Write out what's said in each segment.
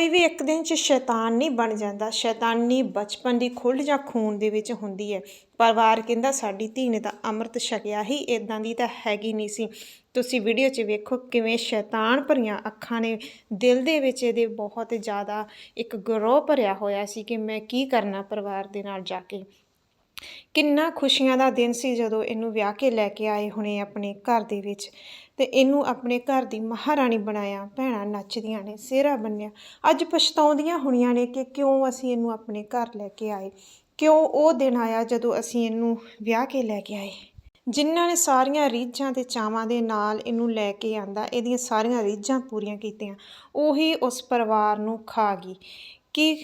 ਕੋਈ ਵੀ ਇੱਕ ਦਿਨ 'ਚ ਸ਼ੈਤਾਨ ਨਹੀਂ ਬਣ ਜਾਂਦਾ। ਸ਼ੈਤਾਨੀ ਬਚਪਨ ਦੀ ਖੁੱਲ੍ਹ ਜਾਂ ਖੂਨ ਦੇ ਵਿੱਚ ਹੁੰਦੀ ਹੈ। ਪਰਿਵਾਰ ਕਹਿੰਦਾ, ਸਾਡੀ ਧੀ ਨੇ ਤਾਂ ਅੰਮ੍ਰਿਤ ਛਕਿਆ ਹੀ ਇਦਾਂ ਦੀ ਤਾਂ ਹੈਗੀ ਨਹੀਂ ਸੀ। ਤੁਸੀਂ ਵੀਡੀਓ 'ਚ ਵੇਖੋ ਕਿਵੇਂ ਸ਼ੈਤਾਨ ਭਰੀਆਂ ਅੱਖਾਂ ਨੇ ਦਿਲ ਦੇ ਵਿੱਚ ਇਹਦੇ ਬਹੁਤ ਜ਼ਿਆਦਾ ਇੱਕ ਗਰੋਹ ਭਰਿਆ ਹੋਇਆ ਸੀ ਕਿ ਮੈਂ ਕੀ ਕਰਨਾ ਪਰਿਵਾਰ ਦੇ ਨਾਲ ਜਾ ਕੇ। ਕਿੰਨਾ ਖੁਸ਼ੀਆਂ ਦਾ ਦਿਨ ਸੀ ਜਦੋਂ ਇਹਨੂੰ ਵਿਆਹ ਕੇ ਲੈ ਕੇ ਆਏ ਹੁਣੇ ਆਪਣੇ ਘਰ ਦੇ ਵਿੱਚ ਤੇ ਇਹਨੂੰ ਆਪਣੇ ਘਰ ਦੀ ਮਹਾਰਾਣੀ ਬਣਾਇਆ, ਭੈਣਾਂ ਨੱਚਦੀਆਂ ਨੇ, ਸਿਹਰਾ ਬੰਨਿਆ। ਅੱਜ ਪਛਤਾਉਂਦੀਆਂ ਹੋਣੀਆਂ ਨੇ ਕਿ ਕਿਉਂ ਅਸੀਂ ਇਹਨੂੰ ਆਪਣੇ ਘਰ ਲੈ ਕੇ ਆਏ, ਕਿਉਂ ਉਹ ਦਿਨ ਆਇਆ ਜਦੋਂ ਅਸੀਂ ਇਹਨੂੰ ਵਿਆਹ ਕੇ ਲੈ ਕੇ ਆਏ। ਜਿਨ੍ਹਾਂ ਨੇ ਸਾਰੀਆਂ ਰੀਝਾਂ ਤੇ ਚਾਵਾਂ ਦੇ ਨਾਲ ਇਹਨੂੰ ਲੈ ਕੇ ਆਂਦਾ, ਇਹਦੀਆਂ ਸਾਰੀਆਂ ਰੀਝਾਂ ਪੂਰੀਆਂ ਕੀਤੀਆਂ, ਉਹੀ ਉਸ ਪਰਿਵਾਰ ਨੂੰ ਖਾ ਗਈ। ਕਿ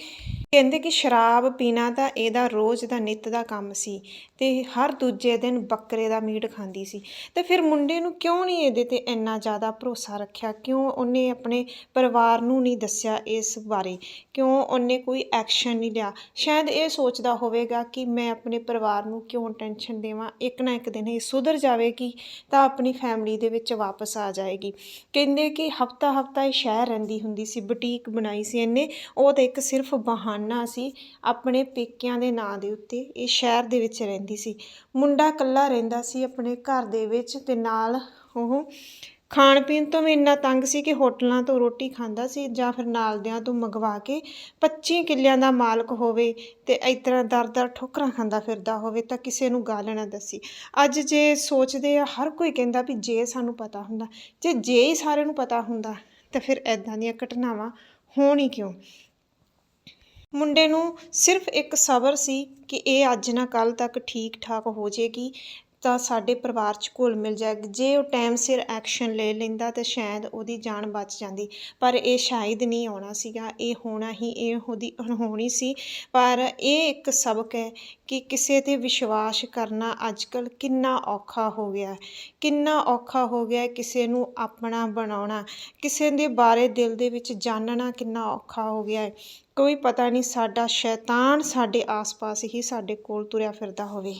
ਕਹਿੰਦੇ ਕਿ ਸ਼ਰਾਬ ਪੀਣਾ ਤਾਂ ਇਹਦਾ ਰੋਜ਼ ਦਾ ਨਿੱਤ ਦਾ ਕੰਮ ਸੀ ਤੇ ਹਰ ਦੂਜੇ ਦਿਨ ਬੱਕਰੇ ਦਾ ਮੀਟ ਖਾਂਦੀ ਸੀ। ਤੇ ਫਿਰ ਮੁੰਡੇ ਨੂੰ ਕਿਉਂ ਨਹੀਂ ਇਹਦੇ ਤੇ ਇੰਨਾ ਜ਼ਿਆਦਾ ਭਰੋਸਾ ਰੱਖਿਆ? ਕਿਉਂ ਉਹਨੇ ਆਪਣੇ ਪਰਿਵਾਰ ਨੂੰ ਨਹੀਂ ਦੱਸਿਆ ਇਸ ਬਾਰੇ? ਕਿਉਂ ਉਹਨੇ ਕੋਈ ਐਕਸ਼ਨ ਨਹੀਂ ਲਿਆ? ਸ਼ਾਇਦ ਇਹ ਸੋਚਦਾ ਹੋਵੇਗਾ ਕਿ ਮੈਂ ਆਪਣੇ ਪਰਿਵਾਰ ਨੂੰ ਕਿਉਂ ਟੈਨਸ਼ਨ ਦੇਵਾਂ? ਇੱਕ ਨਾ ਇੱਕ ਦਿਨ ਇਹ ਸੁਧਰ ਜਾਵੇਗੀ ਤਾਂ ਆਪਣੀ ਫੈਮਿਲੀ ਦੇ ਵਿੱਚ ਵਾਪਸ ਆ ਜਾਏਗੀ। ਕਹਿੰਦੇ ਕਿ ਹਫਤਾ ਹਫਤਾ ਇਹ ਸ਼ਹਿਰ ਰਹਿੰਦੀ ਹੁੰਦੀ ਸੀ, ਬੁਟੀਕ ਬਣਾਈ ਸੀ ਇਹਨੇ। ਉਹ ਤਾਂ ਇੱਕ ਸਿਰਫ ਬਹਾਨਾ ਸੀ ਆਪਣੇ ਪੇਕਿਆਂ ਦੇ ਨਾਂ ਦੇ ਉੱਤੇ। ਇਹ ਸ਼ਹਿਰ ਦੇ ਵਿੱਚ ਰਹਿੰਦੀ ਸੀ। ਮੁੰਡਾ ਇਕੱਲਾ ਰਹਿੰਦਾ ਸੀ ਆਪਣੇ ਘਰ ਦੇ ਵਿੱਚ ਤੇ ਨਾਲ ਉਹ ਖਾਣ ਪੀਣ ਤੋਂ ਵੀ ਇੰਨਾ ਤੰਗ ਸੀ ਕਿ ਹੋਟਲਾਂ ਤੋਂ ਰੋਟੀ ਖਾਂਦਾ ਸੀ ਜਾਂ ਫਿਰ ਨਾਲਦਿਆਂ ਤੋਂ ਮੰਗਵਾ ਕੇ 25 ਕਿੱਲਿਆਂ ਦਾ ਮਾਲਕ ਹੋਵੇ ਤੇ ਇਸ ਤਰ੍ਹਾਂ ਦਰ ਦਰ ਠੋਕਰਾਂ ਖਾਂਦਾ ਫਿਰਦਾ ਹੋਵੇ ਤਾਂ ਕਿਸੇ ਨੂੰ ਗੱਲ ਨਾ ਦੱਸੀ। ਅੱਜ ਜੇ ਸੋਚਦੇ ਆ, ਹਰ ਕੋਈ ਕਹਿੰਦਾ ਵੀ ਜੇ ਸਾਨੂੰ ਪਤਾ ਹੁੰਦਾ, ਜੇ ਜੇ ਹੀ ਸਾਰਿਆਂ ਨੂੰ ਪਤਾ ਹੁੰਦਾ ਤਾਂ ਫਿਰ ਐਦਾਂ ਦੀਆਂ ਘਟਨਾਵਾਂ ਹੋਣ ਹੀ ਕਿਉਂ? ਮੁੰਡੇ ਨੂੰ ਸਿਰਫ ਇੱਕ ਸਬਰ ਸੀ ਕਿ ਇਹ ਅੱਜ ਨਾ ਕੱਲ੍ਹ ਤੱਕ ਠੀਕ ਠਾਕ ਹੋ ਜਾਵੇਗੀ ਤਾਂ ਸਾਡੇ ਪਰਿਵਾਰ 'ਚ ਘੁਲ ਮਿਲ ਜਾਏ। ਜੇ ਉਹ ਟਾਈਮ ਸਿਰ ਐਕਸ਼ਨ ਲੈ ਲੈਂਦਾ ਤਾਂ ਸ਼ਾਇਦ ਉਹਦੀ ਜਾਨ ਬਚ ਜਾਂਦੀ। ਪਰ ਇਹ ਸ਼ਾਇਦ ਨਹੀਂ ਆਉਣਾ ਸੀਗਾ। ਇਹ ਹੋਣਾ ਹੀ, ਇਹ ਉਹਦੀ ਹੋਣੀ ਸੀ। ਪਰ ਇਹ ਇੱਕ ਸਬਕ ਹੈ ਕਿ ਕਿਸੇ ਤੇ ਵਿਸ਼ਵਾਸ ਕਰਨਾ ਅੱਜਕੱਲ ਕਿੰਨਾ ਔਖਾ ਹੋ ਗਿਆ ਕਿੰਨਾ ਔਖਾ ਹੋ ਗਿਆ ਕਿਸੇ ਨੂੰ ਆਪਣਾ ਬਣਾਉਣਾ। ਕਿਸੇ ਦੇ ਬਾਰੇ ਦਿਲ ਦੇ ਵਿੱਚ ਜਾਣਨਾ ਕਿੰਨਾ ਔਖਾ ਹੋ ਗਿਆ ਹੈ। ਕੋਈ ਪਤਾ ਨਹੀਂ, ਸਾਡਾ ਸ਼ੈਤਾਨ ਸਾਡੇ ਆਸ-ਪਾਸ ਹੀ ਸਾਡੇ ਕੋਲ ਤੁਰਿਆ ਫਿਰਦਾ ਹੋਵੇ।